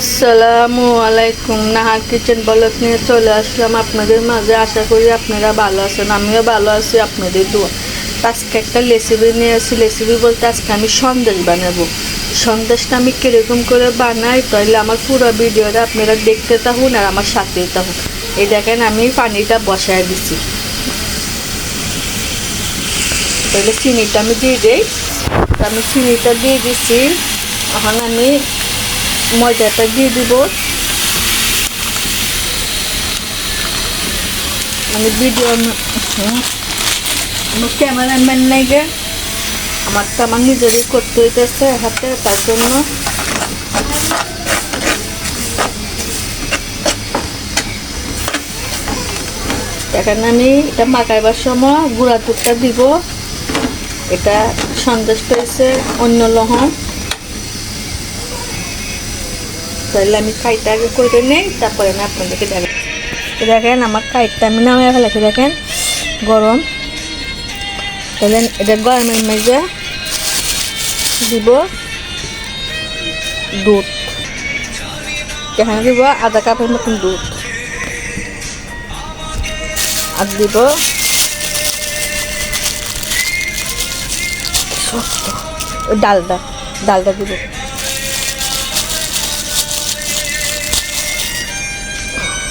আসসালামু আলাইকুম। Nahar kitchen blog নিয়ে চলে আসলাম আপনাদের মাঝে। আশা করি আপনারা ভালো আছেন, আমিও ভালো আছি, আপনাদের দোয়া। আজকে একটা রেসিপি নিয়ে আসি। রেসিপি বলতে আজকে আমি সন্দেশ বানাবো। সন্দেশটা আমি কীরকম করে বানাই, তাহলে আমার পুরো ভিডিওটা আপনারা দেখতে থাকুন আর আমার সাথে থাকুন। এই দেখেন, আমি পানিটা বসায় দিছি। তাহলে চিনিটা আমি দিয়ে দিই। আমি চিনিটা দিয়ে দিছি। এখন আমি ময়দাটা দিয়ে দিব। আমি ভিডিও আমার ক্যামেরাম্যান নাই গে আমার তো আমার নিজেরই করতে হইতেছে হাতে, তার জন্য। এখানে আমি এটা মাখাইবার সময় গুঁড়া দুধটা দিব। এটা সন্দেশ পেয়েছে অন্য লহন। তাহলে আমি কাইটা আগে করে নেই, তারপরে আমি আপনাদেরকে দেখেন দেখেন, আমার কাইটটা আমি নামিয়ে ফেলেছি, দেখেন, গরম। তাহলে এটা গরমের মেজে দিব দুধ। এখানে দিব আধা কাপের মতন দুধ। আর দিব ডালটা ডালটা দিব।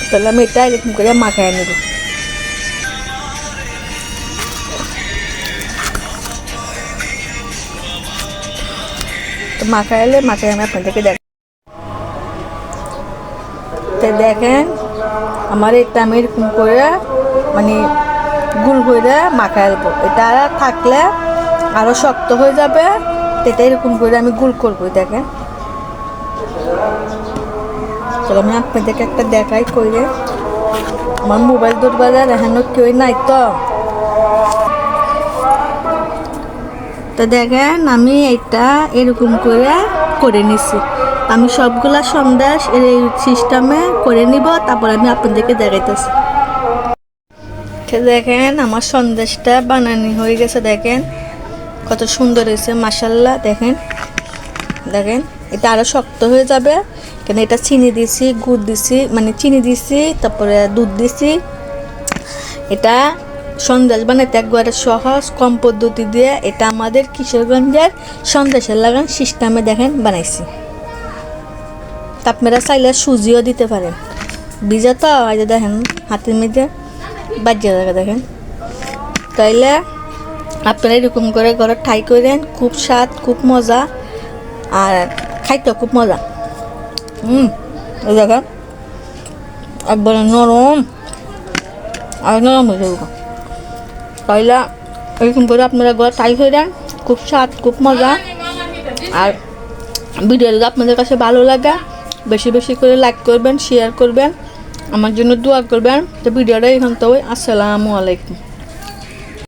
তাহলে আমি এটা এরকম করে মাখায় নেব তো মাখায় এলে মাখায় আমি আপনাদেরকে দেখ তো দেখেন আমার এটা আমি এরকম করে মানে গুল করে মাখায় দেবো এটা থাকলে আরও শক্ত হয়ে যাবে এটা এরকম করে আমি গুল করব দেখেন চলো আমি আপনাদেরকে একটা দেখাই কইরে। আমার মোবাইল দরবারে এখানে কেউ নাই তো। তো দেখেন, আমি এটা এরকম করে করে নিছি। আমি সবগুলা সন্দেশ এই সিস্টেমে করে নিব, তারপর আমি আপনাদেরকে দেখাইতেছি। দেখেন, আমার সন্দেশটা বানানি হয়ে গেছে, দেখেন। কত সুন্দর হয়েছে মাসাল্লাহ দেখেন। দেখেন, এটা আরও শক্ত হয়ে যাবে। কেন এটা চিনি দিছি, গুড় দিছি মানে চিনি দিছি, তারপরে দুধ দিছি। এটা সন্দেশ বানাইতে একবারে সহজ, কম পদ্ধতি দিয়ে এটা আমাদের কিশোরগঞ্জের সন্দেশের লাগান সিস্টেমে দেখেন বানাইছি। তা আপনারা চাইলে সুজিও দিতে পারেন। ভিজা তো যে দেখেন, হাতের মধ্যে বাজিয়ে থাকে দেখেন। তাইলে আপনারা এরকম করে ঘরে ঠাই করেন, খুব স্বাদ, খুব মজা, আর খাইতে খুব মজা। হুম, এই দেখেন। একবারে নরম। আর নরম হয়ে যাবে তাইলে এরকম করে আপনারা ঘরে ট্রাই করে দেন। খুব স্বাদ, খুব মজা। আর ভিডিও যদি আপনাদের কাছে ভালো লাগে, বেশি বেশি করে লাইক করবেন শেয়ার করবেন। আমার জন্য দোয়া করবেন। তো ভিডিওটা এখান থেকে আসসালামু আলাইকুম।